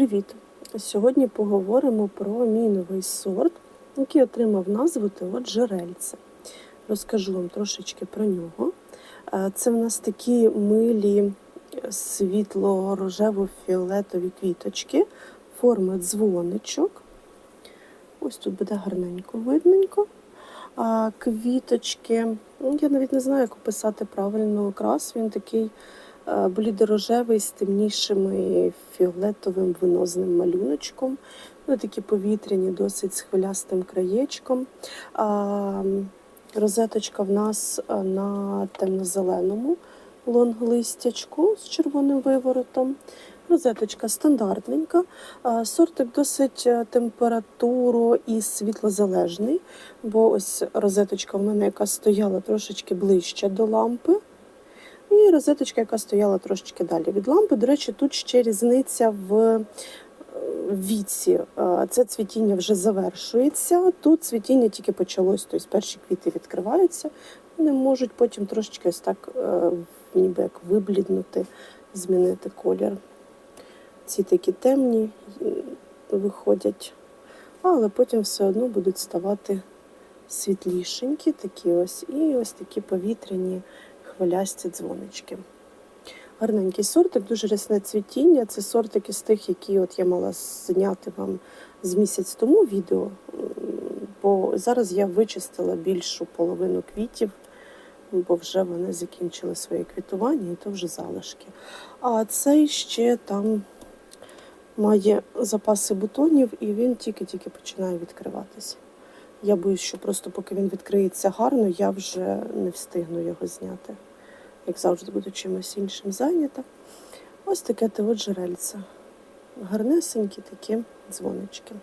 Привіт! Сьогодні поговоримо про мій новий сорт, який отримав назву Тео Джерельце. Розкажу вам трошечки про нього. Е, Це в нас такі милі світло-рожево-фіолетові квіточки, форми дзвоничок. Ось тут буде гарненько видненько. А квіточки, ну, я навіть не знаю, як описати правильно окрас. Він такий е, блідорожевий з темнішими фіолетовим винозним малюночком. Ну, такі повітряні, досить з хвилястим краєчком. А, розеточка в нас е, на темно-зеленому лонглистячку з червоним виворотом. Розеточка стандартненька. Сортик досить е, температуру і світлозалежний, бо ось розеточка в мене, яка стояла трошечки ближче до лампи. І розеточка, яка стояла трошечки далі від лампи. До речі, тут ще різниця в е, віці. Е, Це цвітіння вже завершується. Тут цвітіння тільки почалось, тобто перші квіти відкриваються. Вони можуть потім трошечки ось так, е, ніби як вибліднути, змінити колір. Ці такі темні виходять, але потім все одно будуть ставати світлішенькі, такі ось, і ось такі повітряні хвилясті дзвонички. Гарненький сортик, дуже рясне цвітіння. Це сортик із тих, які от я мала зняти вам з місяць тому відео, бо зараз я вичистила більшу половину квітів, бо вже вони закінчили своє квітування, і то вже залишки. А цей ще там має запаси бутонів, і він тільки-тільки починає відкриватися. Я боюсь, що просто поки він відкриється гарно, я вже не встигну його зняти. Як завжди, буду чимось іншим зайнята. Ось таке от джерельце. Гарнесенькі такі дзвонички.